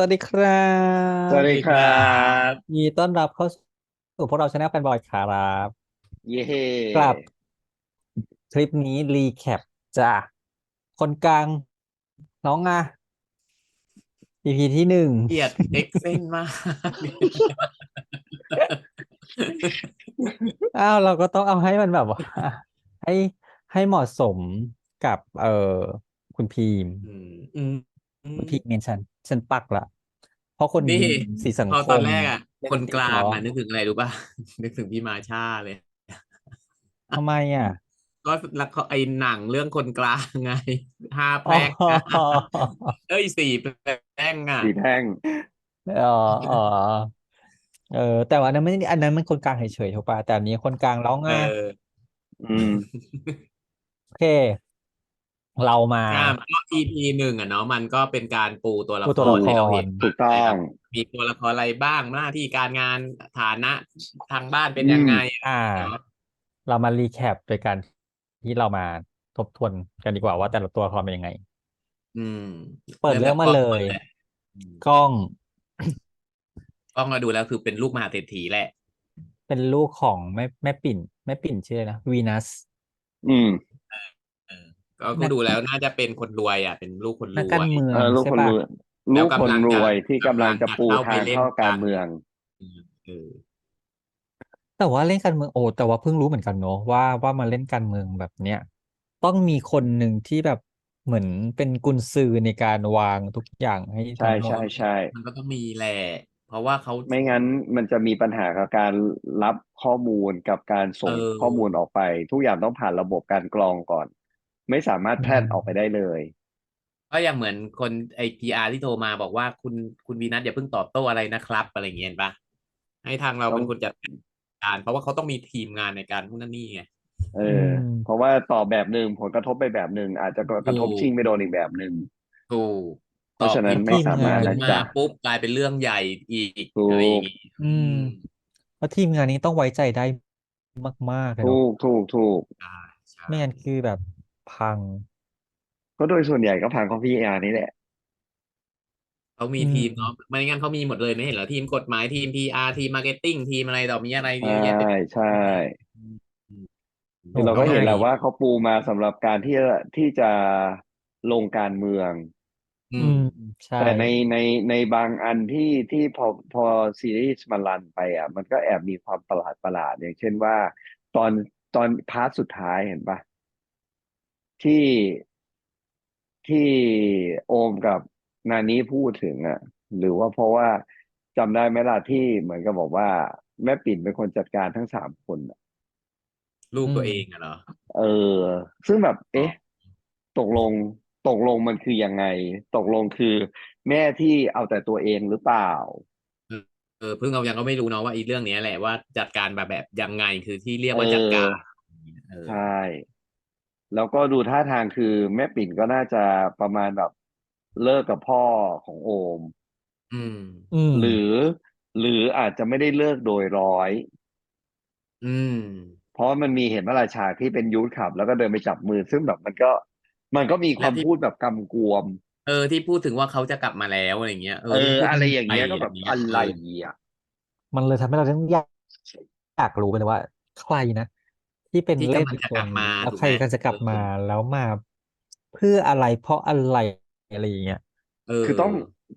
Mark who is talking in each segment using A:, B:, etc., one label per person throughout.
A: วัสดีครับ
B: สวัสดีครับ
A: ยินดีต้อนรับเข้าสู่พวกเราชาแนลแฟนบอยครับ
B: เย้
A: กลับคลิปนี้รีแคปจ้ะคนกลาง น้องอะ EP ที่หนึ่ง
C: เกลียดเอ็กเซนมาก
A: อ้าว เราก็ต้องเอาให้มันแบบว่าให้ให้เหมาะสมกับ เอ่อคุณพีม
C: อืมอืมอื
A: คุณ
C: ม
A: พีมเมนฉัน ฉันปักละ เพราะคน
C: นี่
A: สีสัง
C: พอ
A: ค
C: ตอน
A: ม
C: แรกอะ
A: เล่น
C: คน
A: ติ๊
C: กลาง
A: เหรอ
C: อะนึกถึงอะไรรู้ป่ะ นึกถึงพี่มาช่าเลย
A: ทำไมอะ
C: ก็แล้วเขาไอ้หนังเรื่องคนกลางไงห้าแพ
A: อ๋อ
C: ร่งอะเอ้ยสี่แพร่งอะ
B: สีแท่ง
A: อ๋ออ๋อเออ แต่ว่าอันนั้นไม่อันนั้นมันคนกลางเฉยๆถูกป่ะแต่อันนี้คนกลางร้อง
C: เอ
A: อะ
C: อ
B: อืม
A: โอเค เรามา
C: อ่าก็ EP หนึ่งอะเนาะมันก็เป็นการปูตัวละ
A: ปู
C: ค
A: ตัว
C: ร
A: ละค
C: ให้เรา
A: ร
C: เห็น
B: ถูกต้อง
C: มีตัวละครอะไรบ้างหน้าที่การงานฐานะทางบ้านเป็นยังไง
A: อ่า
C: เนาะ
A: เรามารีแคปโดยการที่เรามาทบทวนกันดีกว่าว่าแต่ละตัวละครเป็นยังไง
C: อืม
A: เปิดเรื่องมาเลย
C: แหละอืม
A: กล้อง
C: กล้องเราดูแล้วคือเป็นลูกมหาเศรษฐีแหละ
A: เป็นลูกของแม่แม่ปิ่น แม่ปิ่นชื่ออะไรนะวีนัส
B: อืม
C: ก็ก็ดูแล้วน่าจะเป็นคนรวยอะ เป็นลูกคนร
A: นัก
C: ว
A: การ
C: ย
A: เมือง
B: เออลูก
A: ใช่
B: คน
A: ป่ะ
B: รวย
C: แล้
B: ลู
C: ว
B: กคน
C: กำลัง
B: ร
C: จะ
B: วยที่กำลังจะปู
C: กำลังจะเข้าไป
B: ทาง
C: เล่น
B: เข้าการ
C: การ
B: เมือง
C: เออ
A: แต่ว่าเล่นการเมืองโอ้แต่ว่าเพิ่งรู้เหมือนกันเนอะว่าว่ามาเล่นการเมืองแบบเนี้ยต้องมีคนหนึ่งที่แบบเหมือนเป็นกุญซือในการวางทุกอย่างให้
B: ใช่
A: ทั้งหมด
B: ใช่ใช่
C: มันก็ต้องมีแหละเพราะว่าเขา
B: ไม่งั้นมันจะมีปัญหากับการรับข้อมูลกับการส่ง
C: เออ
B: ข้อมูลออกไป ทุกอย่างต้องผ่านระบบการกรองก่อน ไม่สามารถแพร่ออกไปได้เลย
C: ก็อย่างเหมือนคนไอพีอาร์ที่โทรมาบอกว่าคุณคุณวีนัทอย่าเพิ่งตอบโต้อะไรนะครับอะไรอย่างเงี้ยเห็นปะให้ทางเราเป็นคนจัดการ เพราะว่าเขาต้องมีทีมงานในการพวกนั้นนี่ไง
B: เอออ
A: ม
B: เพราะว่าตอบแบบหนึ่งผลกระทบไปแบบหนึ่งอาจจะกระทบ
C: ถูก
B: ชิงไปโดนอีกแบบหนึ่ง
C: ถูก
B: เพราะฉะนั้น
C: ตอบ
B: ไม่
C: ผิด
B: สามารถ
C: ขึ้
B: นะ
C: นมา
B: จ๊ะ
C: ปุ๊บกลายเป็นเรื่องใหญ่อีก
B: ถูก
C: อะไรอย่างงี้
A: อืมเพราะทีมงานนี้ต้องไว้ใจได้มากๆเลย
B: ถู
A: เนาะ
B: กถูกถูก
C: ใช่ใช่
A: ไม่งั้นคือแบบ พัง
B: ก็โดยส่วนใหญ่ก็ผ่านข้อพีอาร์นี่แหละ
C: เขามี
A: อืม
C: ทีมเนาะไม่งั้นเขามีหมดเลยไม่เห็นเหรอทีมกฎหมายทีม PR ทีมมาร์เก็ตติ้งทีมอะไรต่อมีอะไรเยอะ
B: ใช่
C: แยะเต็ม
B: ใช่
A: โอ้
B: เราก็เห็น
A: ง่าย
B: แล้วว่าเขาปูมาสำหรับการที่จะที่จะลงการเมือง
C: อื
A: อื
C: ม
A: ม ใช่
B: แต่ในในในบางอันที่ที่พอพอซีรีส์มันรันไปอะ มันก็แอบมีความประหลาดประหลาดอย่างเช่นว่า ตอนตอนพาร์ทสุดท้ายเห็นปะ ที่ที่โอมกับนานี้พูดถึงอะ หรือว่าเพราะว่าจำได้ไหมล่ะที่เหมือนกับบอกว่า แม่ปิ่นเป็นคนจัดการทั้งสามคนอะ
C: ลูก
A: อืม
C: ตัวเองอะเหรอ
B: เออ ซึ่งแบบ เอ๊ะ ตกลงตกลงมันคือยังไง ตกลงคือ แม่ที่เอาแต่ตัวเองหรือเปล่า
C: เออเพิ่งเรายังก็ไม่รู้เนาะว่าอีเรื่องเนี้ยแหละว่าจัดการแบบแบบยังไงคือที่เรียก
B: เอ
C: ว่าจัด
B: อ
C: การ เออ
B: ใช่ แล้วก็ดูท่าทางคือแม่ปิ่นก็น่าจะประมาณแบบเลิกกับพ่อของโอม
C: อืม
A: อืม
B: หรือ หรืออาจจะไม่ได้เลิกโดยร้อย
C: อืม
B: เพราะมันมีเห็นว่าราฉากที่เป็นยูทขับ แล้วก็เดินไปจับมือ ซึ่งแบบมันก็ มันก็มีความ
C: และที่
B: พูดแบบกำกวม
C: เออ ที่พูดถึงว่าเขาจะกลับมาแล้วอะไรเงี้ย
B: เออ
C: ที่พูด
B: อะไรอย่างเงี้ย
C: ไป
B: ก็แบบ
C: ย่าง
B: อะ
C: เงี้ย
B: ไร
C: เออ
B: อะ
A: มันเลยทำให้เราต้องอยากอยากรู้ไปเลยว่า ใครนะ ที่เป็น
C: ที่
A: เล่น
C: กำลัง
A: อีก
C: จะ
A: ค
C: กลั
A: น
C: บมา
A: แล้ว
C: ถูก
A: ใคร
C: ไหม
A: กันจะกลับ
C: เออ
A: มาแล้วมาเพื่ออะไรเพราะอะไรอะไรอย่างเงี้ย
C: เออ
B: คือต้อง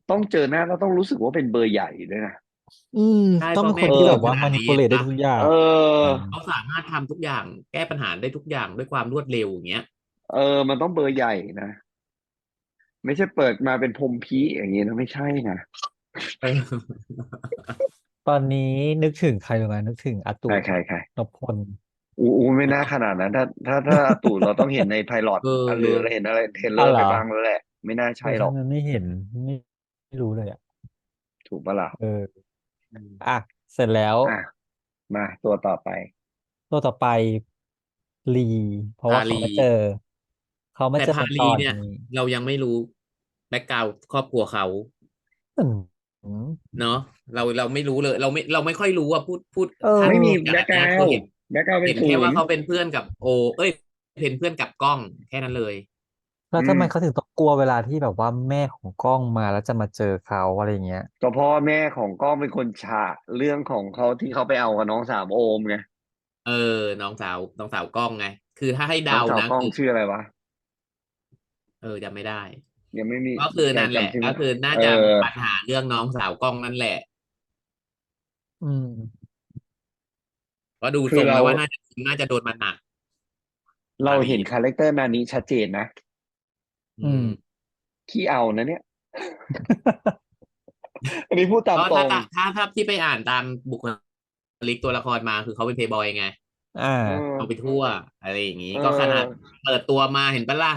B: ต้องเจอหน้าแล้วต้องรู้สึกว่าเป็นเบอร์ใหญ่ด้วยนะ
A: อืม
C: ใช่
A: ต้องเป็น
C: เพ
A: คน
C: ราะแม่
A: ที่
C: พู
A: แบ
C: ด
A: บว่า
C: ขนา
A: มา
C: ด
A: นิ
C: นี้
A: ปูเลตได้
C: นะ
A: ทุกอย่าง
B: เออ
C: เขาสามารถทำทุกอย่างแก้ปัญหาได้ทุกอย่างด้วยความรวดเร็วอย่างเงี้ย
B: เออ มันต้องเบอร์ใหญ่นะ ไม่ใช่เปิดมาเป็นพรหมพีอย่างนี้นะไม่ใช่นะ
C: เออ
A: ตอนนี้นึกถึงใครรู้ไหมนึกถึงอาตู
B: ใครใครใคร
A: นพพล
B: อูอูไม่น่าขนาดนั้น ถ้า ถ้าถ้าอาตู่เราต้องเห็นในไพลอต
C: เออ
B: หรือเห็นอะไรเทรลเลอ
A: อ๋อ
B: ร์
A: เหร
B: ไป
A: อ
B: บ้างแล้วแหละ ไม่น่าใช่หรอก
A: เออทำไมไม่เห็นไม่ไม่รู้เลยอะ
B: ถูกปะล่ะ
A: เออ อะ เสร็จแล้ว
B: อะมาตัวต่อไป
A: ตัวต่อไปลี เพราะว่า
C: พา
A: เขา
C: ลี
A: มาเจอ เขามา
C: แต่
A: เจอ
C: พา
A: ต
C: ลี
A: อน
C: เนี่ย
A: นี้
C: เรายังไม่รู้แบ็กกราวครอบครัวเขา
A: อืม
C: เนาะเราเราไม่รู้เลย เราไม่เราไม่ค่อยรู้อะพูดพูด
A: เออ
C: ถ้า
B: ไม่มี
C: พูด
B: แบ็กก
C: ข
B: รา
C: นาด
B: ว
C: เนี้ย
B: ด์ แบ็กกราวด์เป็
C: เห็
B: น
C: น
B: ศู
C: แค่
B: น
C: ว่า
B: ย์
C: เขาเป็นเพื่อนกับโอ เอ้ย เป็นเพื่อนกับกล้องแค่นั้นเลย
A: แล้วทำไม
B: อืม
A: เขาถึงต้องกลัวเวลาที่แบบว่าแม่ของกล้องมาแล้วจะมาเจอเขาอะไรเงี้ย
B: ก็เพราะว่าแม่ของก้องเป็นคนฉะเรื่องของเขาที่เขาไปเอากับน้องสาวโอมไง
C: เออ น้องสาว น้องสาวกล้องไง คือถ้าให้
B: น้อ
C: เดาง
B: สาว
C: นะ
B: กล้อง
C: คือ
B: ชื่ออะไรวะ
C: เออจำไม่ได้
B: ยังไม่มี
C: ก็คือนั่นแหละ
B: จำชื่
C: ก็คือน่า
B: เอ
C: จะ
B: อ
C: มีปัญหาเรื่องน้องสาวกล้องนั่นแหละ
A: อืม
C: ก็ดู
B: คื
C: ท
B: อ
C: รง
B: เรา
C: แล้วว่าน่าจะน่าจะโดนมันหนัก
B: เราเห็นคาแรคเตอร์นานี้ชัดเจนนะ
A: อืม
B: ขี้เอานะเนี่ย อันนี้พูดตาม
C: ก็
B: ตร
C: ถ้างถ้าถ้าถ้าที่ไปอ่านตามบุคลิกตัวละครมาคือเขาเป็นเพย์บอยไง
A: อ่า
B: เออ
C: เขาไปทั่ว อะไรอย่างนี้
B: เออ
C: ก็ขนาดเปิดตัวมาเห็นปะล่ะ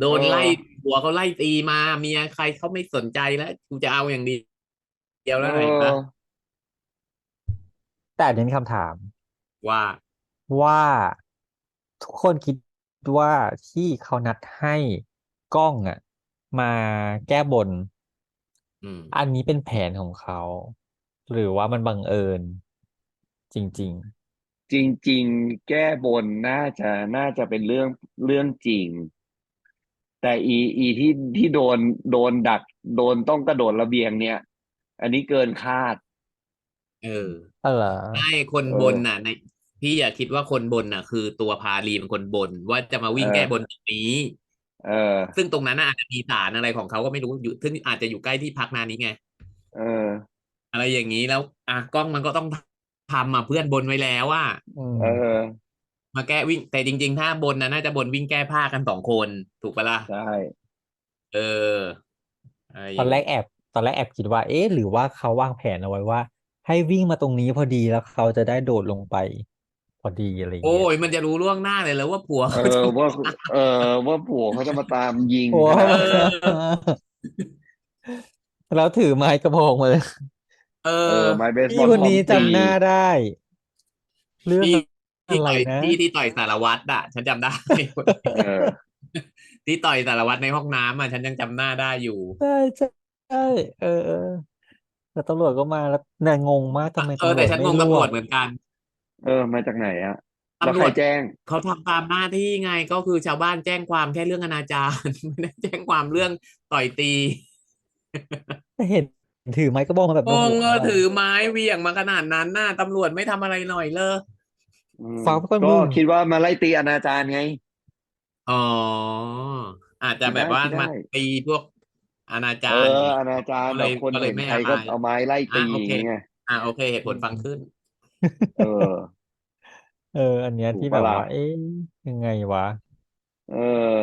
C: โดน
B: เออ
C: ไล่หัวเขาไล่ตีมาเมียใครเขาไม่สนใจแล้วกูจะเอาอย่างเดียวแล้ว
B: เอ
C: เห็นปะ
B: อ
A: แต่อันนี้มีคำถาม
C: ว่า
A: ว่าทุกคนคิดว่าที่เขานัดให้กล้องอะ มาแก้บน
C: อืม
A: อันนี้เป็นแผนของเขา หรือว่ามันบังเอิญ จริง
B: จริง ๆ แก้บนน่าจะน่าจะเป็นเรื่องเรื่องจริง แต่อีอีที่ที่โดนโดนดัก โดนต้องกระโดดระเบียงเนี่ย อันนี้เกินคาด
C: เออ
A: ๆเออเหรอ
C: ใช่คน
B: เออ
C: บนน่ะในพี่อย่าคิดว่าคนบนน่ะ คือตัวพาลีเป็นคนบนว่าจะมาวิ่ง
B: เออ
C: แก้บนตรงนี้
B: เออ
C: ซึ่งตรงนั้นน่ะอาจจะมีศาลอะไรของเขาก็ไม่รู้อยู่ซึ่งอาจจะอยู่ใกล้ที่พักนานี้ไง
B: เออ
C: อะไรอย่างนี้แล้ว อะกล้องมันก็ต้องทำอะเพื่อนบนไว้แล้วว่า
A: อืม
B: เออ
C: มาแก้วิ่ง แต่จริง ๆ ถ้าบนนะน่าจะบนวิ่งแก้ผ้ากันสองคน ถูกปะล่ะ
B: ใช่
C: เอออะไรอย่าง
A: ตอนแรกแอบ ตอนแรกแอบคิดว่า เอ๊ะ หรือว่าเขาวางแผนเอาไว้ว่า ให้วิ่งมาตรงนี้พอดีแล้วเขาจะได้โดดลงไป พอดีอะไรอย่าง
C: โอ้
A: เงี้ย
C: ยมันจะรู้ล่วงหน้าเลยแล้วว่าผัว
B: เอ
C: เขา
B: อ
C: จะ
B: ว่าเออว่าผัวเขาจะมาตามยิง
A: โอ้
B: ขนาด
C: เอ
B: นั้น
C: อ
A: แล้วถือไม้กระบองมาเลย
C: เอ
B: เอ
C: อ
B: อไม้เบสบ
A: พี่
B: อล
A: คน
B: พร้อม
A: นี้
B: ตี
A: จำหน้าได้ เรื่อง
C: ที่ที่
A: อะไร
C: ต่อย
A: นะ
C: ที่ที่ต่อยสารวัตรอะ ฉันจำได้
B: เออ
C: ที่ต่อยสารวัตรในห้องน้ำอะฉันยังจำหน้าได้อยู่
A: ใช่ใช่ใช่เออเออ แล้วตำรวจก็มาแล้วน่างงมากทำไม
C: เออ
A: ตำรว
C: แต่
A: จ
C: ฉัน
A: ไม่
C: งง
A: ร
C: ตำร
A: ว
C: วจ
A: บ
C: เหมือนกัน
B: เออ มาจากไหนอะแล้ว
C: ตำร
B: ใคร
C: วจ
B: แจ้ง
C: เขาทำตามหน้าที่ไงก็คือชาวบ้านแจ้งความแค่เรื่องอนาจาร ไม่ได้แจ้งความเรื่องต่อยตี
A: เห็นถือไม้กระบองมาแบบ
C: โอ้
A: โมโห
C: เงอถือไม้เหวี่ยงมาขนาดนั้นน่ะตำรวจไม่ทำอะไรหน่อยเลย
B: อืม
A: ฟังไปก่อน
B: ก็
A: มึง
B: คิดว่ามาไล่ตีอนาจารไง
C: อ๋ออาจจะแบบว่า
B: คิดได้
C: มาตีพวก อนาจา
B: เอ
C: ร
B: ออนาจาร
C: ก็
B: แบ
C: เลย
B: บคน
C: ก็เลย
B: เห็น
C: ไม่
B: ใคร
C: อะไร
B: ก็เอาไม้ไล่ตี
C: อะโอ
B: อ
C: เค
B: ย่างเงี้ย
C: อ่าโอเคเหตุผลฟังขึ้น
B: เออ
A: เออ อันเนี้ย
B: ถูก
A: ที่แบ
B: ปะ
A: บ
B: ล่ะ
A: ว่า เอ๊ะยังไงวะ
B: เออ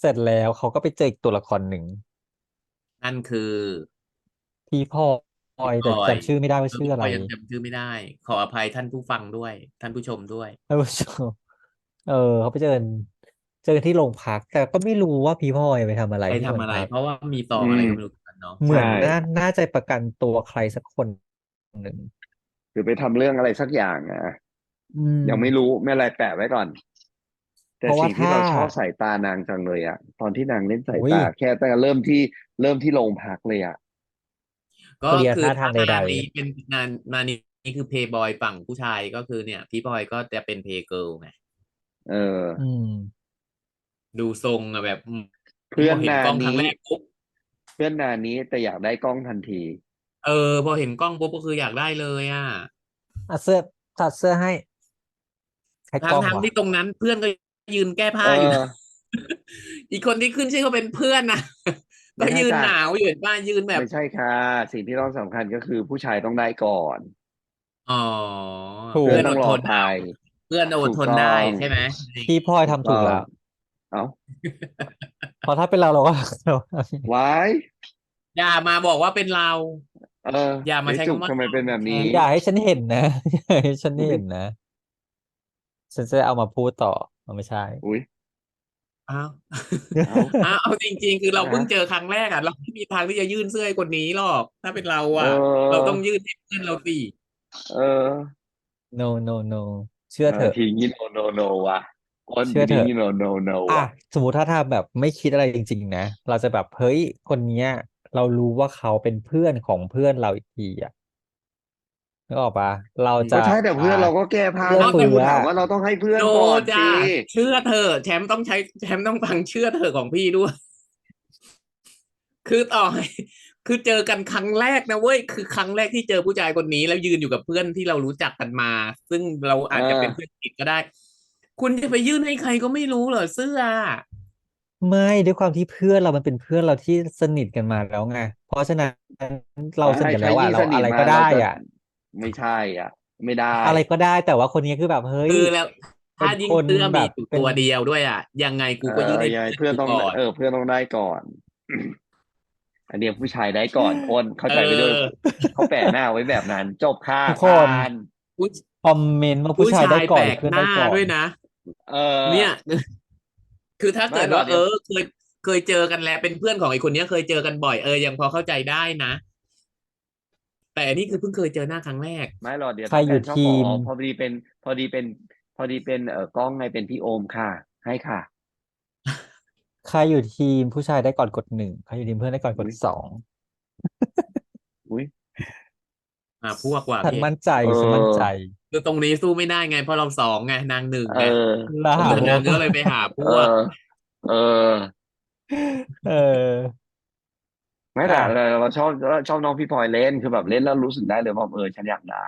A: เสร็จแล้วเขาก็ไปเจออีกตัวละครหนึ่ง
C: นั่นคือ
A: พี่พลอยแต่
C: พลอย
A: จำชื่อไม่ได้ว่าชื่ออะไร
C: ก็ยังจำชื่อไม่ได้ ขออภัยท่านผู้ฟังด้วย ท่านผู้ชมด้วย
A: ท่านผู้ชม เออ เขาไปเจอกันเจอกันที่โรงพัก แต่ก็ไม่รู้ว่าพี่พลอยไปทำอะไร
C: ไป
A: ที่
C: ทำ
A: โรง
C: อะไร
A: พัก
C: เพราะว่ามีซอง
B: อืม
C: อะไรก็ไม่รู้กันเนาะ
A: เหมือน
B: ใช่
A: น่าน่าจะประกันตัวใครสักคนหนึ่ง
B: หรือไปทำเรื่องอะไรสักอย่างอะ
A: อืม
B: ยังไม่รู้ไม่อะไรแปะไว้ก่อน แต่
A: เพราะว่า
B: สิ่งที่เรา
A: ถ้า
B: ชอบสายตานางจังเลยอะ ตอนที่นางเล่นสาย
A: อุ๊ย
B: ตาแค่แต่เริ่มที่เริ่มที่โรงพักเลยอะ
C: ก็
A: เคลียร์
C: คือ
A: ท่าทางใดๆ
C: นนี้เป็นนานนานี้นี่คือเพย์บอยฝั่งผู้ชายก็คือเนี่ย พี่บอยก็จะเป็นเพย์เกิลไง
B: เออ
A: อืม
C: ดูทรงอะแบบอืม
B: เพื่อน
C: พเห็น
B: นาก
C: ล้องครั้ง
B: นี้
C: แรกปุ๊บ
B: เพื่อนนานี้แต่อยากได้กล้องทันที
C: เออ พอเห็นกล้องปุ๊บก็คืออยากได้เลยอะ
A: อะเสื้อตัดเสื้อให้ใครก
C: ทั้
A: ล้
C: ง
A: อง
C: ทั้ง
A: วะ
C: ที่ตรงนั้นเพื่อนก็ยืนแก้ผ้า
B: เอ
C: อยู่
B: อ
C: นะ อีกคนที่ขึ้นชื่อเขาเป็นเพื่อนนะ
B: ไม่
C: ก็
B: ใช่
C: ยืน
B: จ้ะ
C: หนาวอยู่เห็นป่ะยืนแบบ
B: ไม่ใช่ค่ะ สิ่งที่ต้องสำคัญก็คือผู้ชายต้องได้ก่อน
C: อ๋อ
A: ถูก
B: เพื่
C: เพื่
B: อ
C: อนน
B: ต้
C: อ
B: อง
C: ด
B: ร
C: ท
B: อนไป
C: เพื่อนอดทน
B: ถูกต้อง
C: ได้ใช่ไหม
A: พี่พลอยทำถูกแล้ว
B: เอ้า
A: เพราะถ้าเป็นเราเราก็เรา
B: ไว้
C: อย่ามาบอกว่าเป็นเรา
B: เออ
C: อย่ามา
B: เจ๊
C: ใช้
B: จุก
C: คำว่า
B: ทำไมเป็นแบบนี้
A: อย่าให้ฉันเห็นนะอย่าให้ฉันเห็นนะ ฉันจะเอามาพูดต่อมันไม่ใช่
B: อุ้ย
C: อ้าว
B: เอ้า
C: อ้าวเอาจริง ๆ คือเรา
B: อะ
C: เพิ่งเจอครั้งแรกอะ เราไม่มีทางที่จะยื่นเสื้อให้คนนี้หรอก ถ้าเป็นเรา
B: เอ
C: อะ
B: อ
C: เราต้องยื่นให้เพื่อนเราสิ
B: เออ
A: no no no เชื่อเถอะ
B: ทีงี้ no no no ว่ะ คน
A: เชื่อเถ
B: ที
A: อะ
B: นี้ no no no
A: อะ
B: ว่ะ
A: สมมติถ้าทำแบบไม่คิดอะไรจริง ๆ นะ เราจะแบบเฮ้ยคนเนี้ย เรารู้ว่าเขาเป็นเพื่อนของเพื่อนเราอีกทีอะนึกออกปะเรา
B: ก็
A: จะ
B: ใช่แต่เพื่อน
A: อ่า
B: เราก็แก้ผ้า
A: เอื้อ
B: แล้วแต่
A: เฟื้
B: กู
A: อ
B: ถามว่าเราต้องให้เพื่อน
C: โน
B: ก่อน
C: จ้า
B: สิ
C: เชื่อเธอะแชมป์ต้องใช้แชมป์ต้องฟังเชื่อเธอะของพี่ด้วย คือต่อให้คือเจอกันครั้งแรกนะเว้ยคือครั้งแรกที่เจอผู้ชายคนนี้ แล้วยืนอยู่กับเพื่อนที่เรารู้จักกันมา ซึ่งเราอาจจะเป็นเพื่อนสนิทก็ได้ คุณจะไปยื่นให้ใครก็ไม่รู้เหรอเสื้อ
A: ไม่ด้วยความที่เพื่อนเรามันเป็นเพื่อนเราที่สนิทกันมาแล้วไงเพราะฉะนั้นเราสนิทกันแล้วอะ
B: ใช่
A: เรา
B: ใช่
A: อะไร
B: ยิ่งสนิท
A: ก็
B: มา
A: ได้
B: เราจะ
A: อะ
B: ไม่ใช่อะ ไม่ได้
A: อะไรก็ได้แต่ว่าคนนี้คือแบบเฮ้ย
C: คือแล้ว ถ้า
A: เป็น
C: ยิ่ง
A: คน
C: เสื้อ
A: แบ
C: มี
A: บ
C: อยู่
A: เป็น
C: ตัวเดียวด้วยอะ ยังไงกู
B: เอ
C: ก็ยื่น
B: อ
C: ให้
B: ยังไง
C: เพื่
B: เพื่
C: อ
B: อน
C: น
B: ต้อง
C: กูก่อน
B: เออเพื่อนต้องได้ก่อน อันเนี้ยผู้ชายได้ก่อนอ้นเข้าใจไปด้วย
C: เออ
B: เขาแปะหน้าไว้แบบนั้น จบค่ะ
A: ทุกคน
B: ผ่าน
C: ผู้
A: คอมเมนต์ว่าผู้
C: ผู้
A: ชาย
C: ชา
A: ได้
C: ย
A: ก่อ
C: แป
A: น
C: ล
A: หรือกเพื่อน
C: ห
A: ได้
C: น้า
A: ก่อน
C: ด้วยนะ
B: เออ
C: เนี่ย คือถ้าเกิด
B: ไม่หรอก
C: ว่า
B: เดี๋
C: เอ
B: ยว
C: อ เคยเคยเจอกันแล้วเป็นเพื่อนของไอ้คนเนี้ยเคยเจอกันบ่อยเออยังพอเข้าใจได้นะ แต่อันนี้คือเพิ่งเคยเจอหน้าครั้งแรก
B: ไม่หรอกเดี๋ยว
A: ใคร
B: ต้อง
A: อยู่
B: การชอบ
A: ที
B: ขอ
A: ม
B: อ๋อพอดีเป็น พอดีเป็น พอดีเป็นเออกล้องไงเป็นพี่โอมค่ะ ให้ค่ะ
A: ใครอยู่ทีมผู้ชายได้ก่อนกดหนึ่งใครอยู่ทีมเพื่อนได้ก่อนกด
B: อุ๊ย
A: สอง
B: อุ้ย
C: อ่าพวกว่า
A: ฉัน
C: พี่
A: มั่นใจ
B: เออ
A: ฉันมั่นใจ
C: คือตรงนี้สู้ไม่ได้ไงเพราะเราสองไงนางหนึ่ง
B: เอ
C: ไง
B: อ
A: แล้วหา
C: เออนาง
A: พวก
C: ก็เลยไปหาพ
B: เอ
C: วก
B: อ เออ
A: เออ
B: ไม่แต่
A: อะ
B: เราเราชอบเราชอบน้องพี่พลอยเล่นคือแบบเล่นแล้วรู้สึกได้เลยว่าเออฉันอยากได้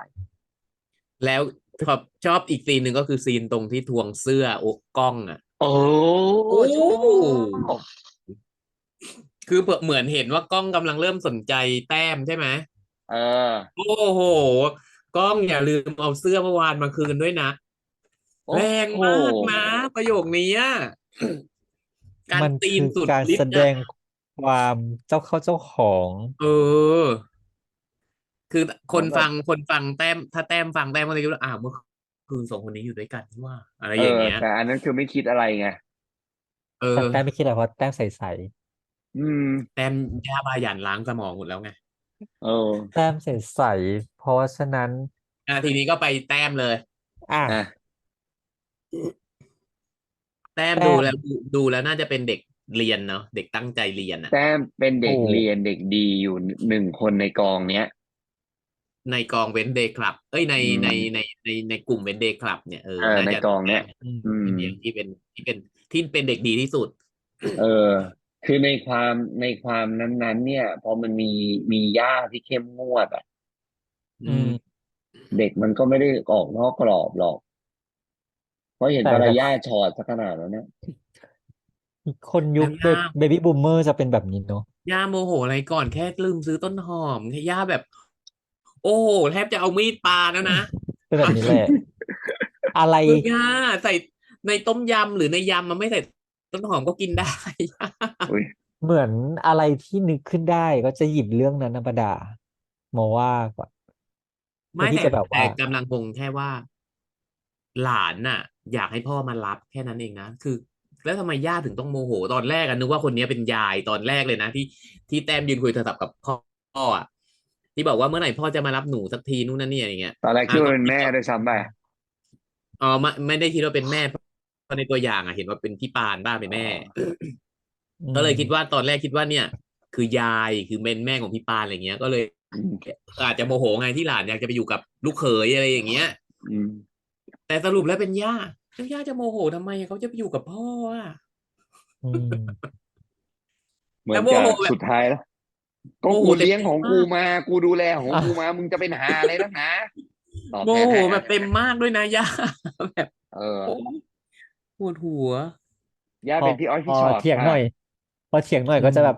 C: แล้วชอบชอบอีกซีนหนึ่งก็คือซีนตรงที่ทวงเสื้อโอ้กล้องอะ
B: โอ้
C: โอ้
B: ชอบ
C: คือเหมือนเห็นว่ากล้องกำลังเริ่มสนใจแต้มใช่ไหม
B: เออ
C: โอ้โห กล้องอย่าลืมเอาเสื้อเมื่อวานมาคืนด้วยนะ
B: โอ้
C: แรงมากนะประโยคนี้อะการ
A: มัน
C: ตี
A: คื
C: ม
A: อ
C: สุด
A: การ
C: ฤท
A: แส
C: ธิ์
A: ด
C: อะ
A: งความเจ้าเข้าเจ้าของ
C: เออ คือคนฟังคนฟังแต้ม ถ้าแต้มฟังแต้มก็เลยคิดว่าอ้าวเมื่อคืนสองคนนี้อยู่ด้วยกันนี่ว่า อะไร
B: เอ
C: อย่าง
B: อ
C: เงี้ย
B: แต่อันนั้นคือไม่คิดอะไรไง
C: เอ
A: แต่
C: อ
A: แต้มไม่คิดอะไรเพราะแต้มใส
B: อืม
C: แต้มย่าบายันล้างสมองหมดแล้วไง
B: เออ
A: ๆแต้มใสๆเพราะฉะนั้น
C: อะทีนี้ก็ไปแต้มเลย
A: อะ
B: อะ
C: แต้ม
A: แต้ม
C: ดูแล้วดูดูแล้วน่าจะเป็นเด็กเรียนเนาะเด็กตั้งใจเรียนอะ
B: แต้มเป็นเด็ก
A: ถูก
B: เรียนเด็กดีอยู่หนึ่งคนในกองเนี้ย
C: ในกองเว้นเดย์คลับ เอ้ยใน
B: อืม
C: ในในในในกลุ่มเว้นเดย์คลับเนี่ยเออ
B: เออ
C: น่า
B: ใน
C: จะ
B: กองเนี้ย
A: อืม
B: อืม
C: เป็นอย่างที่เป็นที่เป็นที่เป็นเด็กดีที่สุด
B: เออ คือในความในความนั้นๆ เนี่ย พอมันมีมีย่าที่เข้มงวดอะ
A: อืม
B: เด็กมันก็ไม่ได้ออกนอกกรอบหรอก เพราะเห็น
A: แต่
B: ภรร
A: แต่
B: ยาชอดสักขนาดนั้นเนี่ย
A: คนยุค
C: แล้วย่า
A: เบบี้บูมเมอร์จะเป็นแบบนี้เนาะ
C: ย่าโมโหอะไรก่อนแค่ลืมซื้อต้นหอมแค่ย่าแบบ โอ้โหแทบจะเอามีดปาแล้วนะ
A: เป็นแบบนี้แหละ อะไร
C: คือย่าใส่ในต้มยำหรือในยำมันไม่ใส่ต้นหอมก็กินได้
B: อุ้ย
A: เหมือนอะไรที่นึกขึ้นได้ก็จะหยิบเรื่องนั้นมาด่ามาว่าก่อน
C: ไม่
A: ที่
C: แต่
A: จะแบบว่า
C: แต่กำลังงงแค่ว่า หลานน่ะ อยากให้พ่อมารับแค่นั้นเองนะคือ แล้วทำไมย่าถึงต้องโมโห ตอนแรกอะนึกว่าคนนี้เป็นยายตอนแรกเลยนะที่ที่แต้มยืนคุยโทรศัพท์กับพ่อพ่ออะที่บอกว่าเมื่อไหร่พ่อจะมารับหนูสักทีนู่นนั่นนี่อะไรเงี้ย
B: ตอนแรกคิดว่าเป็นแม่ด้วยซ้ำไป
C: อ๋อไม่ไม่ได้คิดว่าเป็นแม่เพราะในตัวอย่างอะเห็นว่าเป็นพี่ปานบ้างเป็นแม่
A: อืม
C: ก็เลยคิดว่าตอนแรกคิดว่าเนี่ย คือยายคือเป็นแม่ของพี่ปานอะไรเงี้ย ก็เลย
B: อืม
C: อาจจะโมโหไงที่หลานอยากจะไปอยู่กับลูกเขยอะไรอย่างเงี้ย
B: อืม
C: แต่สรุปแล้วเป็นย่าแล้วย่าจะโมโหทำไมเขาจะไปอยู่กับพ่ออะ
A: อืม
B: เหมือน
C: แล้วโม
B: จะ
C: โหแบบ
B: สุดท้ายแล้วก็
C: โมโห
B: กู
C: เต็ม
B: เลี้ยงของ
C: มาก
B: กูมา กูดูแลของกูมา มึงจะเป็นหาอะไรนักหนาตอบ
C: โม
B: แทน
C: โห
B: ให้
C: แบบเต็มมากด้วยนะย่าแบบ
B: เออ
C: โอ้ปวดหัว
B: ย่า
A: พอ
B: เป็นพี่อ้อย
A: พ
B: พี่
A: อ
B: ชอต
A: เถียง
B: ค่ะ
A: หน่อย พอเถียงหน่อย
C: อืม
A: ก็จะแบบ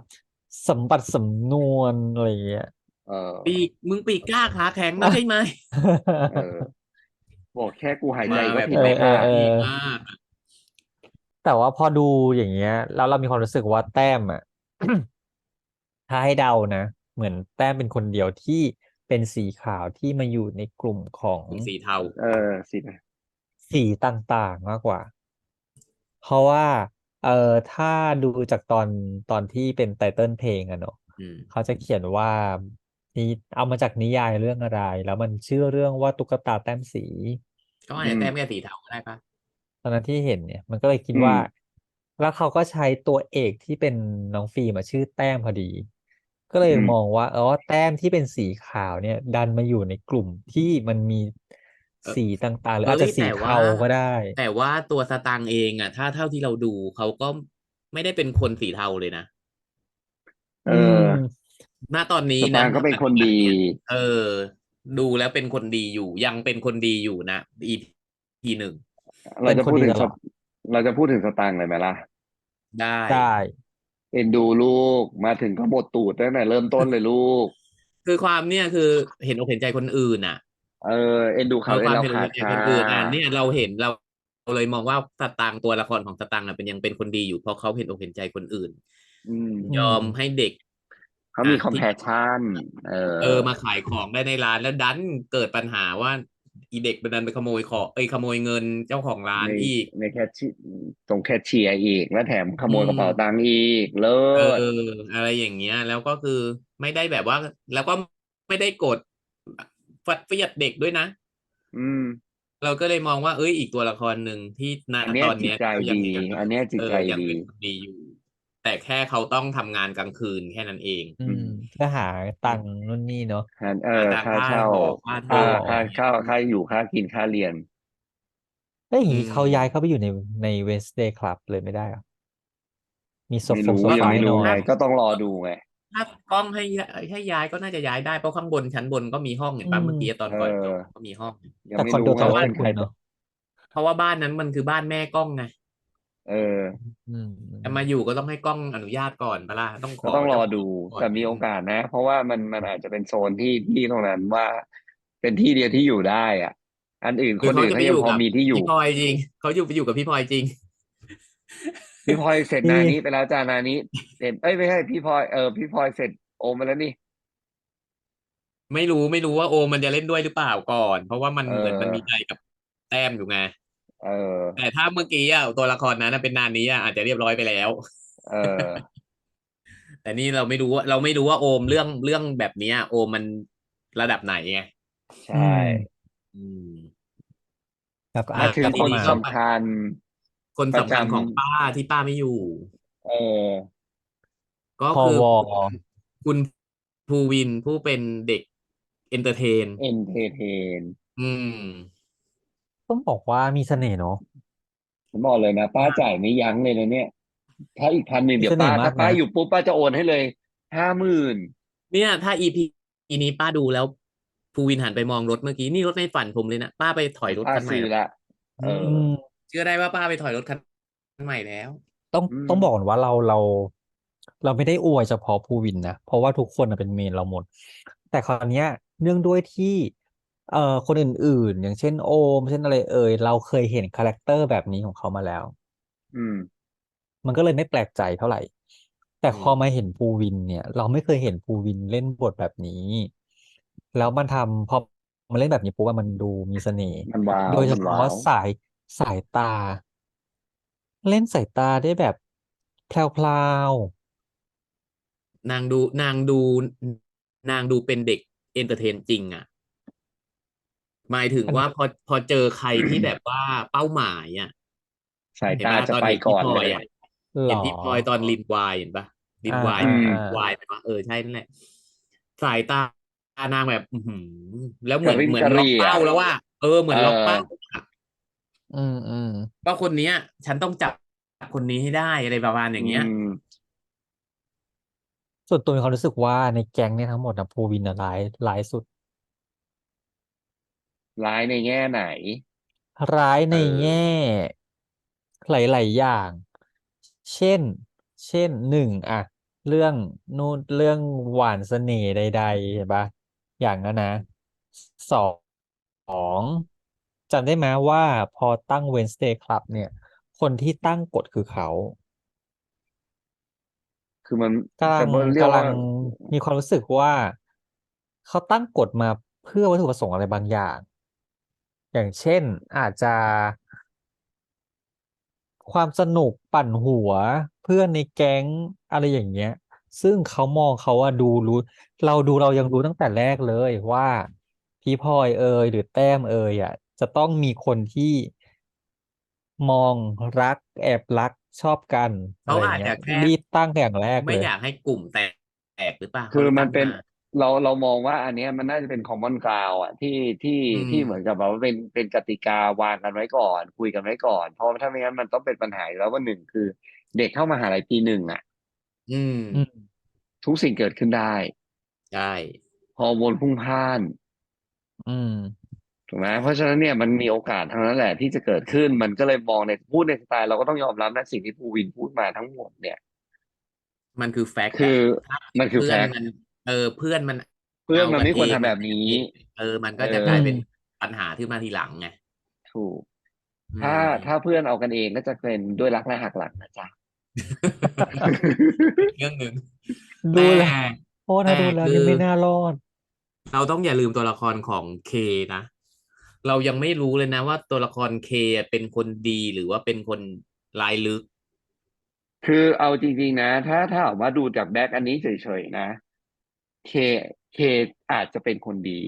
A: สมบัติสำนวนอะไรอย่างเงี้ย
B: เออ
C: ปีกมึงปีกกล้าขาแข็งนะใช่ไหม
B: เออบอกแค่กูหายใจ
C: มา
B: ก็
C: แบบ
B: ผิดแล้ว
A: เอ
B: ค่ะ
A: อเออ
C: ดีมาก
A: แต่ว่าพอดูอย่างเงี้ยแล้วเรามีความรู้สึกว่าแต้มอะ ถ้าให้เดานะ เหมือนแต้มเป็นคนเดียวที่เป็นสีขาวที่มาอยู่ในกลุ่มของ
C: สีเทา
B: เออสิ
A: สีต่างๆมากกว่า เพราะว่า เอ่อถ้าดูจากตอนตอนที่เป็นไตเติ้ลเพลงอะเนาะ
C: อืม
A: เขาจะเขียนว่านี่เอามาจากนิยายเรื่องอะไร แล้วมันชื่อเรื่องว่าตุ๊กตาแต้มสี
C: ก็อาจจะแต้มแค่สีเทาก็ได้ปะ
A: ตอนนั้นที่เห็นเนี่ยมันก็เลยคิด
B: อืม
A: ว่า แล้วเขาก็ใช้ตัวเอกที่เป็นน้องฟิล์มอะชื่อแต้มพอดี ก็เลย
B: อืม
A: มองว่าอ๋อแต้มที่เป็นสีขาวเนี่ย ดันมาอยู่ในกลุ่มที่มันมี
C: เออ
A: สีต่างๆ หรือ
C: เอ้
A: อาจจะ
C: ย
A: สี
C: แต่ว่า
A: เทาก็ได้
C: แต่ว่าตัวสตางค์เองอะ ถ้าเท่าที่เราดูเขาก็ไม่ได้เป็นคนสีเทาเลยนะ
B: เออ
A: ม
C: ณตอนนี้
B: สตา
C: นะ
B: งค์ก็เป็นคนดี
C: เออ ดูแล้วเป็นคนดีอยู่ ยังเป็นคนดีอยู่นะ EP หนึ่ง
B: เราจะพูดถึง
A: เป็นคนดีตลอด
B: สเราจะพูดถึงสตางค์เลยไหมล่ะ
C: ได้
A: ได้
B: เอ็นดูลูกมาถึงก็บดตูดตั้งแต่เริ่มต้นเลยลูก
C: คือความเนี่ยคือเห็นอกเห็นใจคนอื่นอะ
B: เออเอ็นดูเขา
C: เออ
B: เอ็
C: คนวาม
B: เรา
C: เห็นอก
B: ขาด
C: เห็นใจ
B: ค่า
C: คนอื่นอะเนี่ยเราเห็นเราเราเลยมองว่าสตางค์ตัวละครของสตางค์อะเป็นยังเป็นคนดีอยู่เพราะเขาเห็นอกเห็นใจคนอื่น
B: อืม
C: ยอมให้เด็ก
B: เขามี
C: อะ
B: คอม
C: ที่
B: แพชชั่นเออ
C: เออมาขายของได้ในร้านแล้วดันเกิดปัญหาว่า อีเด็กมันดันไปขโมยของเอ้ยขโมยเงินเจ้าของร้าน
B: ใน
C: อีก
B: ในแคชชีตรงแคชเชียร์อีก แล้วแถมขโมย
C: อืม
B: กระเป๋าตังค์อีกเลิ
C: เอ
B: ศ
C: ออะไรอย่างเงี้ย แล้วก็คือไม่ได้แบบว่า แล้วก็ไม่ได้กด ฟัดเฟียดเด็กด้วยนะ
B: อืม
C: เราก็เลยมองว่าเอ้ยอีกตัวละครหนึ่งที่ณ
B: อันเนี้ย
C: ตอน
B: จิต
C: เนี้ย
B: ใจ
C: เขายัง
B: ดี
C: ยัง
B: อันเนี้ยจิต
C: เอ
B: ใจ
C: อยัง
B: ดี
C: เป็นคนดีอยู่ แต่แค่เขาต้องทำงานกลางคืนแค่นั้นเอง
A: อืมเพื่อหาตังค์นู่นนี่เนาะ
B: ค่าเออ
C: ค่า
B: ค่า
C: ค่า
B: เช่า
C: หอค่าเท
B: ค่า
C: อม
B: ค่าเช่าค่าอยู่ค่ากินค่าเรียน
A: แล้วอย่างนี้
C: อืม
A: เขาย้ายเข้าไปอยู่ในใน Wednesday Club เลยไม่ได้เหรอมีโซ
B: ไม่
A: ฟง
B: รู้
A: โซ
B: ยัง
A: ฟา
B: ไม่
A: ให้น
B: รู้
A: อน
B: ไงก็ต้องรอดูไง
C: ถ้ากล้องให้ย้ายให้ย้ายก็น่าจะย้ายได้เพราะข้างบนชั้นบนก็มีห้องเห็นปะ
A: อืม
C: เมื่อกี้ตอนก่อน
B: เออ
C: จบก็มีห้อง
B: ยัง
A: แต่
B: ไม่
A: คอนโด
B: รู้ไง
A: เขา
B: ว่า
A: เป็
B: เป็นน
A: คุ
B: ใคร
A: ณเนาะ
C: เพราะว่าบ้านนั้นมันคือบ้านแม่กล้องไง
B: เออ
A: อืม
C: จะมาอยู่ก็ต้องให้กล้องอนุญาตก่อนปะล่ะต้องข
B: ก็
C: อ
B: ต้องรอ
C: เจ้า
B: ดู
C: ก่อน
B: แต่มีโอกาสนะ เพราะว่ามันมันอาจจะเป็นโซนที่ที่ตรงนั้นว่า เป็นที่เดียวที่อยู่ได้อะ อันอื่น
C: หรื
B: ค
C: อนเขา
B: อื่น
C: จะ
B: เขา
C: ไปอ
B: ยัง
C: ยู่
B: พอ
C: กับ
B: มีที่อยู่
C: พี่พลอยจริง เขาอยู่ไปอยู่กับพี่พลอยจริง
B: พี่พลอยเสร็จ
A: นี่
B: นานี้ไปแล้วจ้านานี้เสร็จเอ้ยไม่ใช่พี่พลอยเออพี่พลอยเสร็จโอมไปแล้วนี่
C: ไม่รู้ไม่รู้ว่าโอมมันจะเล่นด้วยหรือเปล่าก่อน เพราะว่ามัน
B: เออ
C: เหมือนมันมีใจกับแต้มอยู่ไง
B: เออ
C: แต่ถ้าเมื่อกี้อะตัวละครนั้นนะเป็นนานนี้อะอาจจะเรียบร้อยไปแล้ว
B: เออ
C: แต่นี่เราไม่รู้ว่าเราไม่รู้ว่าโอมเรื่องเรื่องแบบเนี้ยโอมมันระดับไหนไง
B: ใช่
C: อืม
A: แล้วก็
C: อะ
B: มาถึง
A: อาจ
B: คน
A: จะมา
B: สำคัญ
C: คน
B: ประ
C: สำคัญ
B: จำ
C: ของป้าที่ป้าไม่อยู่
B: เออ
C: ก็
A: พอ
C: คือ
A: วอ
C: คุณภูวินผู้เป็นเด็กเอนเตอร์เทน
B: เอ็นเทเทน
C: อืม
A: ต้องบอกว่ามีเสน่ห์เนาะ
B: ผมบอกเลยนะ ป้าจ่ายไม่ยั้งเลยนะเนี่ย ถ้าอีกพันหนึ่ง
A: มี
B: เดี๋ยว
A: เสน่
B: ป้า
A: ห์มาก
B: ถ้าป้า
A: นะ
B: อยู่ปุ๊บป้าจะโอนให้เลยห้าหมื่น
C: เนี่ย ถ้าอีพีนี้ป้าดูแล้วภูวินหันไปมองรถเมื่อกี้ นี่รถในฝันผมเลยนะ ป้าไปถอยรถ
B: ป้า
C: คันใหม่
B: ซื้อ
C: แล้ว
B: ละ เออ
A: อืม
C: เชื่อได้ว่าป้าไปถอยรถคันใหม่แล้ว
A: ต้อง
B: อืม
A: ต้องบอกก่อนว่าเราเรา เราไม่ได้อวยเฉพาะภูวินนะ เพราะว่าทุกคนน่ะเป็นเมนเราหมด แต่คราวเนี้ยเนื่องด้วยที่ เอ่อคนอื่นๆ อย่างเช่นโอม เช่นอะไรเอ่ยเราเคยเห็นคาแรคเตอร์แบบนี้ของเขามาแล้ว
B: อืม
A: มันก็เลยไม่แปลกใจเท่าไหร่ แต่
C: อืม
A: พอมาเห็นภูวินเนี่ย เราไม่เคยเห็นภูวินเล่นบทแบบนี้ แล้วมันทำพอมันเล่นแบบนี้ปุ๊บอะมันดูมีเสน่ห์
B: มันว้าว
A: โดยเฉ
B: มันว้า
A: พาะ
B: ว
A: สาย สายตา เล่นสายตาได้แบบแพรว
C: นางดูนางดู นางดูเป็นเด็กเอนเตอร์เทนจริง อะ หมายถึงว่าพอพอเจอใครที่แบบว่าเป้าหมายอะ
B: สาย
C: เห็น
B: ตา
C: ปะ
B: จะ
C: ตอน
B: ไป
C: เห็น
B: ก่
C: พี่
B: อน
C: พลอ
B: เลยย
C: อะ
A: ๆหร
C: เห็น
A: อ
C: พี่พลอยตอนลินวายเห็นปะลิน
A: อ่าวา
C: ย
A: อ่า
B: อืม
A: อ่า วา
C: ยไหมวะเออใช่นั่นแหละ สายตา นางแบบ อือหือแล้วเห
B: ก
C: มื
B: ระ
C: อน
B: ริ้น
C: เหมือน
B: กระ
C: ล็อก
B: รี่
C: เป้า
B: อะ
C: แล้วว่า เออเหมือนล็อก
B: เออ
C: เป้าอะ
A: อืมอืม
C: ว่าคนเนี้ย ฉันต้องจับคนนี้ให้ได้อะไรประมาณอย่างเงี้ย
B: อืม
A: ส่วนตัวมีความรู้สึกว่าในแก๊งเนี่ยทั้งหมดนะภูวินอะร้ายร้ายสุด
B: ร้ายในแง่ไหน
A: ร้ายใน
C: เออ
A: แง่หลายๆอย่าง เช่น เช่นหนึ่งอะเรื่องนู่นเรื่องหวานเสน่ห์ใดๆเห็นปะอย่างนั้นนะสองสอง จำได้ไหมว่าพอตั้ง Wednesday Club เนี่ย คนที่ตั้งกฎคือเขา
B: คือมัน
A: กำลั
B: จะ
A: ง
B: เรียก
A: กำลั
B: ว่า
A: งมีความรู้สึกว่า เขาตั้งกฎมาเพื่อวัตถุประสงค์อะไรบางอย่าง อย่างเช่นอาจจะ ความสนุกปั่นหัวเพื่อนในแก๊งอะไรอย่างเงี้ย ซึ่งเขามองเขาว่าดูรู้ เราดูเรายังรู้ตั้งแต่แรกเลยว่าพี่พลอยเอยหรือแต้มเอยอะ จะต้องมีคนที่มองรัก แอบรักชอบกัน
C: เขา
A: อะไร
C: อาจ
A: เงี้
C: จะ
A: ย
C: แค่
A: รีบตั้งอย่างแรก
C: ไม่
A: เลย
C: อยากให้กลุ่มแตกหรือเปล่า
B: คือมันเป็น
C: ขาตั้งา
B: เราเรามองว่าอันเนี้ยมันน่าจะเป็น common ground อะที่ที่
C: อืม
B: ที่เหมือนกับแบบว่าเป็นเป็นกติกาวางกันไว้ก่อน คุยกันไว้ก่อน เพราะว่าถ้าไม่งั้นมันต้องเป็นปัญหาอยู่แล้วว่าหนึ่งคือ เด็กเข้ามหาลัยปีหนึ่งอะ
C: อืม
A: อืม
B: ทุกสิ่งเกิดขึ้นได้
C: ใช่
B: ฮอร์โมนพุ่งพล่าน
A: อืม
B: ถูกไหมเพราะฉะนั้นเนี่ยมันมีโอกาสทั้งนั้นแหละที่จะเกิดขึ้นมันก็เลยมองในพูดในสไตล์เราก็ต้องยอมรับนะสิ่งที่ภูวินพูดมาทั้งหมดเนี่ย
C: มันคือแฟกต์
B: คือมันคือ
C: เพื่
B: แฟ
C: อน
B: กต์
C: มันเออเพื่อนมัน
B: เพื่อนมันา
C: กั
B: ไม่ควร
C: เง
B: ทำแบบนี้
C: เออ มันก็จะ
B: เออ
C: กลายเป็นปัญหาที่มาทีหลังไง
B: ถูก
C: อืม
B: ถ้าถ้าเพื่อนเอากันเองก็จะเป็นด้วยรักและหักหลังนะจ๊ะ
C: เรื่องหนึ่ง
A: ดูแล
C: แต่
A: โอ้ถ้าดูแล้ว
C: แต่
A: นี่
C: คือ
A: ไม่น่ารอด
C: เราต้องอย่าลืมตัวละครของเคนะ เรายังไม่รู้เลยนะว่าตัวละครเคเป็นคนดีหรือว่าเป็นคนลายลึก
B: คือเอาจริงๆนะ ถ้าถ้าออกมาดูจากแบ็กอันนี้เฉยๆนะเคเคอาจจะเป็นคนดี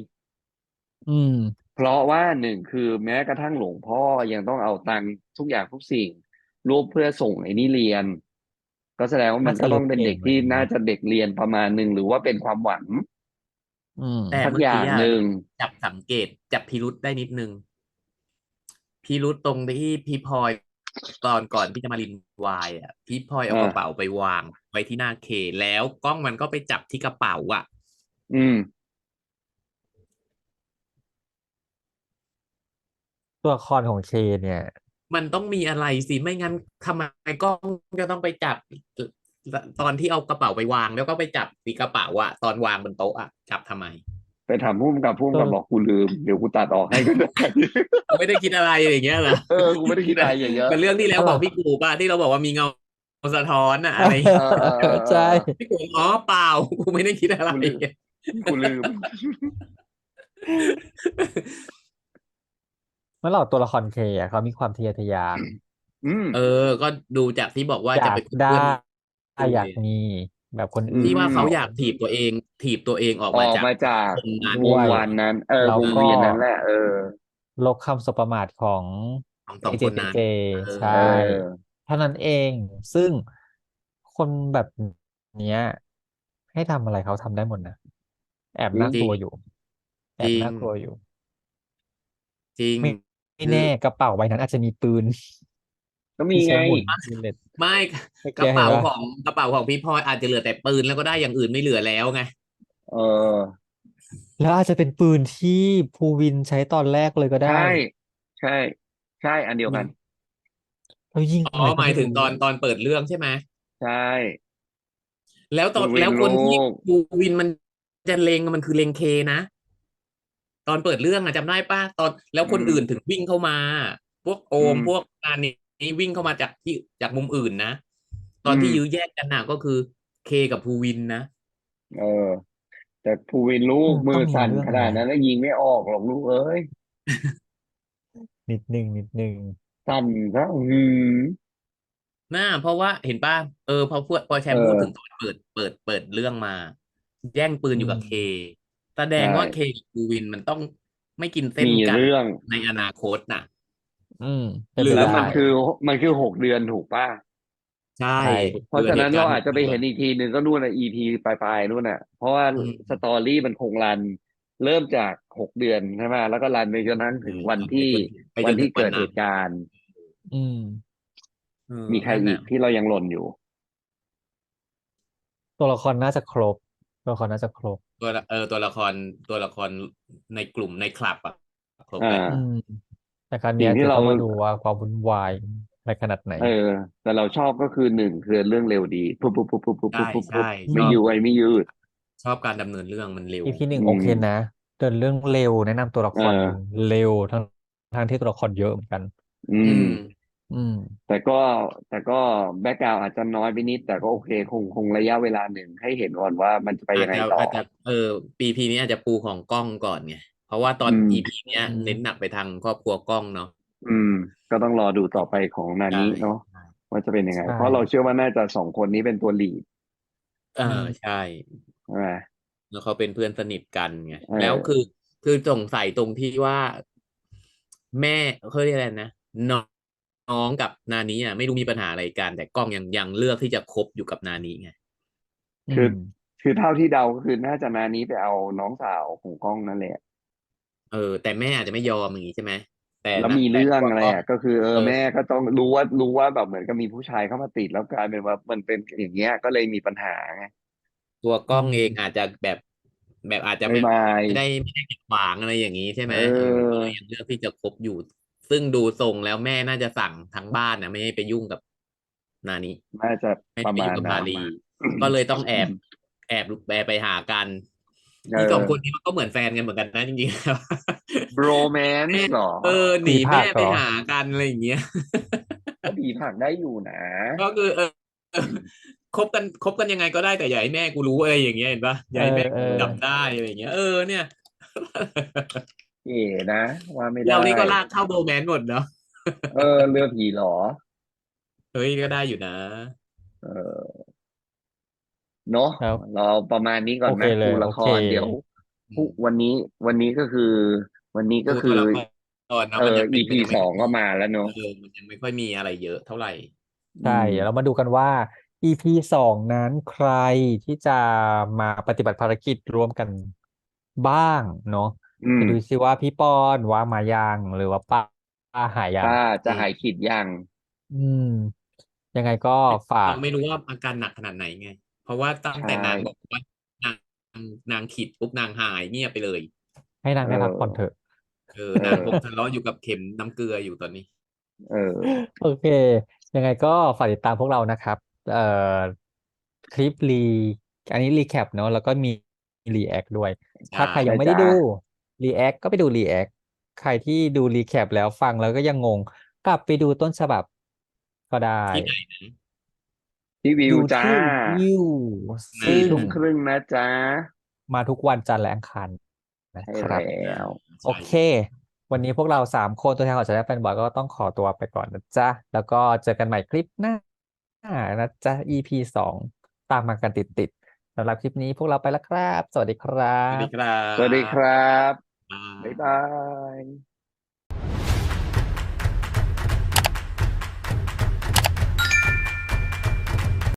A: อืม
B: เพราะว่าหนึ่งคือแม้กระทั่งหลวงพ่อยังต้องเอาตังค์ทุกอย่างทุกสิ่งรวบเพื่อส่งไอ้นี่เรียน ก็แสดงว่ามัน
A: น่าจะ
B: ก็ต้องเป็นเด็กที่
A: เรียนเก่ง
B: น่าจะเด็กเรียนประมาณหนึ่งหรือว่าเป็นความหวัง
A: อืม
C: แต่
B: สัก
C: เมื่อ
B: อ
C: กี้
B: ย่าง
C: อะ
B: หนึ่ง
C: จับสังเกตจับพิรุษได้นิดนึง พิรุษตรงที่พี่พลอยตอนก่อนที่จะมารินวายอะพี่พลอยเอา
B: อ่า
C: กระเป๋าไปวาง ไว้ที่หน้าเค แล้วกล้องมันก็ไปจับที่กระเป๋าอะ
B: อืม
A: ตัวละครของเคเนี่ย
C: มันต้องมีอะไรสิไม่งั้นทำไมกล้องจะต้องไปจับ ตอนที่เอากระเป๋าไปวาง แล้วก็ไปจับที่กระเป๋าอะตอนวางบนโต๊ะอะจับทำไม
B: ไปถามพุ่มกับพุ่มกับ
A: เออ
B: บอกกูลืมเดี๋ยวกูตัดออกให้ก็ได้
C: ไม่ได้คิดอะไรอย่างเงี้ยเหรอ
B: เออกูไม่ได้คิดอะไรอย่างเงี้ย
C: เป็นเรื่องที่แล้วของพี่กูป่ะที่เราบอกว่ามีเงาสะท้อนอะอะไร
B: เออเออเออ
A: ใช่
C: พี่กูอ๋อเปล่ากูไม่ได้คิดอะไร
B: กูลืมกูลืม
A: เมื่อเราตัวละครเคอะเขามีความทะเยอทะยาน
B: อืม
C: เออ ก็ดูจากที่บอกว่า
A: อ
C: จะ
A: ยาก
C: ไปคบ
A: ได้
C: เพื่อน
A: อยากมีแบบคนอื่น
C: ที่ว่าเขา
B: อืม
C: อยากถีบตัวเอง ถีบตัวเองออก
B: อ
C: มา
B: อก
C: จาก
B: มาจาก
C: วงนั้น
B: วงวันนั้น เออ
A: แล้ว
B: วง
A: ก็
B: เวียนนั้นแหละเออ
A: ลบคำสบประมาทของ
C: ของสอง
A: เจ
C: คน
A: เจ
C: นั้น
A: เจ
C: เออ
A: ใช่
B: เออ
A: เท่านั้นเอง ซึ่งคนแบบเนี้ย ให้ทำอะไรเขาทำได้หมดนะ แอบน่ากลัวอยู่ แอบน่ากลัวอยู่
C: จริง
A: ไม่ไม่แน่กระเป๋าใบนั้นอาจจะมีปืน
B: ก็มีไง
A: ที่ใช้หมุนอินเน็ต
C: ไม่
A: ไม่
C: กระ
A: แก้
C: เป๋า
A: ให้
C: ข
A: ว่า
C: องกระเป๋าของพี่พลอยอาจจะเหลือแต่ปืนแล้วก็ได้อย่างอื่นไม่เหลือแล้วไง
B: เออ
A: แล้วอาจจะเป็นปืนที่ภูวินใช้ตอนแรกเลยก็ได้
B: ใช่ ใช่ ใช่อันเดียวกัน
A: แล้วยิง
C: อ๋อ
A: ทำไก็
C: หมายถึง
A: ไรู้
C: ตอนตอนเปิดเรื่องใช่ไหม
B: ใช่
C: แล้วตอน
B: ภูวิน
C: แล้วคนที่
B: ลูก
C: ภูวินมันจะเลงมันคือเลงเคนะตอนเปิดเรื่องอะจำได้ป่ะตอนแล้วคนอื่นถึงวิ่งเข้ามา พวกโอมพวกงานนี้ วิ่งเข้ามาจากที่จากมุมอื่นนะ ตอนที่ยื้อแยกกันน่ะก็คือเคกับภูวินนะ
B: เออ แต่ภูวินลูกมือสั่นขนาดนั้นแล้วยิงไม่ออกหรอกลูกเอ้ย
A: นิดนึงนิดนึง
B: สั่นซะอืม
C: น่าเพราะว่าเห็นป่ะเออพอพูดพอแชมป์
B: เออ
C: พูดถึงตอนเปิดเปิดเปิดเรื่องมา แย่งปืนอยู่กับ
A: อืม
C: เคแสดงว่า
B: ใช่
C: เคกับภูวินมันต้องไม่กินเส้น
B: มี
C: กัน
B: เรื่อง
C: ในอนาคตน่ะ
A: อืมเป็น
C: หรื
A: ไป
C: อ
B: แล้ว
A: ได้
B: มันคือมันคือหกเดือนถูกป่ะ
C: ใช่
A: ใช่
B: เพราะฉะนั้น
C: กิด
B: เรา
C: หตุก
B: อาจจะไปเห็นอีกทีหนึ่งก็นู่นน่ะ EP ปลายๆนู่นน่ะ เพราะว่า
C: อืม
B: สตอรี่มันคงรัน เริ่มจากหกเดือนใช่ไหมแล้วก็รันไปจนทั้งถึงวันที่
C: ไปจ
B: วัน
C: นถึ
B: ที่
C: ง
B: เกิด
C: นั้น
B: เหตุการณ์
A: อืม
C: เออ
B: มีใคร
C: นั่น
B: อี
C: น่ะ
B: กที่เรายังหล่นอยู่
A: ตัวละครน่าจะครบ ตัวละครน่าจะครบ
C: ตัวละเออตัวละครตัวละครในกลุ่มในคลับอะครบ
B: อ่า
C: เลย
A: อืม แต่ครั้งเนี้ย
B: สิ่งที่
A: จะ
B: เรา
A: ต้องมาดูว่าความวุ่นวายในขนาดไหน
B: เออ แต่เราชอบก็คือหนึ่งคือเรื่องเร็วดีปุ๊บปุ๊บปุ๊บปุ๊บปุ๊บ
C: ใช่
B: ปุ๊บปุ๊บ
C: ใช่
B: ไม่
C: ชอบ
B: ยืดไว้ไม่ยืด
C: ชอบการดำเนินเรื่องมันเร็ว
A: อีพีหนึ่ง
B: อืม
A: โอเคนะ เดินเรื่องเร็วแนะนำตัวละคร
B: เออ
A: เร็วทั้งทั้งที่ตัวละครเยอะเหมือนกัน
B: อื
C: อื
B: ม
C: ม
A: อืม
B: แต่ก็แต่ก็แบ็กกราวอาจจะน้อยไปนิด แต่ก็โอเค คงคงระยะเวลาหนึ่งให้เห็นก่อนว่ามันจะไป
C: อา
B: ยั
C: จ
B: งไง
C: จะ
B: ต่อ
C: อาจจะเออปีพีนี้อาจจะปูของกล้องก่อนไง เพราะว่าตอน
B: อืม
C: อีพีเนี้ย
A: อืม
C: เน้นหนักไปทางครอบครัวกล้องเนาะ
B: อืม ก็ต้องรอดูต่อไปของนา
C: ใช่
B: นี้เนาะว่าจะเป็นยังไง
A: ใช่
B: เพราะเราเชื่อว่าน่าจะสองคนนี้เป็นตัวลีด
C: เออใช่
B: ใช่ไหม
C: แล้วเขาเป็นเพื่อนสนิทกันไง
B: เออ
C: แล้วคือคือสงสัยตรงที่ว่า แม่เขาเรียกอะไรนะน้องน้องกับนานี้อะไม่รู้มีปัญหาอะไรกัน แต่กล้องยังยังเลือกที่จะคบอยู่กับนานี้ไง
B: คือ
A: ม
B: คือเท่าที่เดาก็คือน่าจะนานี้ไปเอาน้องสาวของกล้องนั่นแหละ
C: เออ แต่แม่อาจจะไม่ยอมอย่างงี้ใช่ไหมแต่
B: แล้ว
C: นะ
B: มี
C: แต่
B: เรื่อง
C: ตัว
B: อะไร
C: ก็
B: อะก็คือเออ
C: เออ
B: แม่ก็ต้องรู้ว่ารู้ว่าแบบเหมือนกับมีผู้ชายเข้ามาติดแล้วกลายเป็นว่ามันเป็นอย่างเงี้ยก็เลยมีปัญหาไง
C: ตัวกล้อง
A: อืม
C: เองอาจจะแบบแบบอาจจะ
B: ไม่
C: แบบ
B: มาย
C: ไม่ได้ไม่ได้ขัดขวางอะไรอย่างนี้ใช่ไหม
B: เออ
C: เออก็เลยยังเลือกที่จะคบอยู่ ซึ่งดูทรงแล้วแม่น่าจะสั่งทั้งบ้านนะไม่ให้ไปยุ่งกับนานี้
B: น่าจะ
C: ไม่
B: ป
C: ให้
B: ระ
C: ไป
B: มา
C: ยุ่
B: ณ
C: งกับ
B: นั้
C: มานลี ก็เลยต้องแอบ แอบแอบไปหากัน
B: เอ
C: อี
B: อ
C: สองคนนี้มันก็เหมือนแฟนกันเหมือนกันนะจริงๆแล้ว
B: โรแมน
C: แม่
B: ต์เหรอ
C: เออหนี
A: ผีผลั
C: แม่
A: ก
C: ไป
A: เหรอ
C: หากันอะไรอย่างเงี้ย
B: ก็ผีผลักได้อยู่นะ
C: ก็คือเออเออคบกันคบกันยังไงก็ได้แต่อย่าให้แม่กูรู้อะไรอย่างเงี้ยเห็นปะอย่าให้แม่
A: เอ
C: กู
A: อเออ
C: จับได้อะไรอย่างเงี้ยเออเนี่ย
B: เอ๋นะ ว่าไม่ได้
C: เรานี่ก็ลากเข้าโรแมนต์หมดเนาะ
B: เออเรือผีเหรอ
C: เฮ้ยก็ได้อยู่นะ
B: เออ เนาะ
A: ครับ
B: เราประมาณนี้ก่อน
A: โอ
B: ไหม
A: เคเลย
B: ดูละคร
A: โอเค
B: เดี๋ยวพรุ่งวันนี้วันนี้ก็คือ วันนี้ก็
C: ดู
B: คื
C: ตัว
B: อ
C: ละครเนาะ
B: เอ
C: มัน
B: อ
C: ยังเป็น
B: EP
C: มันยังไม่
B: สองก็มาแล้วเนอะ
C: เออมันยังไม่ค่อยมีอะไรเยอะเท่าไหร่
A: ใช่
B: อืม
A: เดี๋ยวเรามาดูกันว่า EP สองนั้นใครที่จะมาปฏิบัติภารกิจร่วมกันบ้างเนาะ
B: อืม
A: ไปดูซิว่าพี่ปอนว่างมายังหรือว่าป้าป้าหายยัง
B: ป้าจะหายขีดยัง
A: อืม ยังไงก็ฝาก
C: เราไม่รู้ว่าอาการหนักขนาดไหนไง เพราะว่าตั้งแต่
B: ใช่
C: นางบอกว่านางนางขีดปุ๊บนางหายเงียบไปเลย
A: ให้นางได้
B: เออ
A: พักผ่อนเถอะ
C: เออนางคงทะเลาะอยู่กับเข็มน้ำเกลืออยู่ตอนนี้
B: เออ
A: โอเค ยังไงก็ฝากติดตามพวกเรานะครับ เอ่อคลิปรีอันนี้รีแคปเนาะแล้วก็มีรีแอคด้วย ถ้าใครยังไม่ได้
B: ได้จ้า
A: ดูรีแอคก็ไปดูรีแอคใครที่ดูรีแคปแล้วฟังแล้วก็ยังงง กลับไปดูต้นฉบับก็ได้
C: ที่ไหนนะ
B: ที่วิ
A: อ
B: ว
A: ยู่
B: จ้า
A: ที่วิว
B: สี่
A: ซึ่ง
B: ทุ่มครึ่งนะจ๊ะ
A: มาทุกวันจันทร์และอังคารนะ
B: ใช่
A: ครับ
B: แล้ว
A: โอเค วันนี้พวกเราสามคนตัวแทนของชาแนลแฟนบอยก็ต้องขอตัวไปก่อนนะจ๊ะ แล้วก็เจอกันใหม่คลิปหน้านะจ๊ะ EP สองตามมากันติดๆสำหรับคลิปนี้พวกเราไปแล้วครับ สวัสดีครั
C: สวัสดี
A: บ
C: ครับ
B: สวัสดีครับ
C: บ๊ายบาย
B: บ๊ายบาย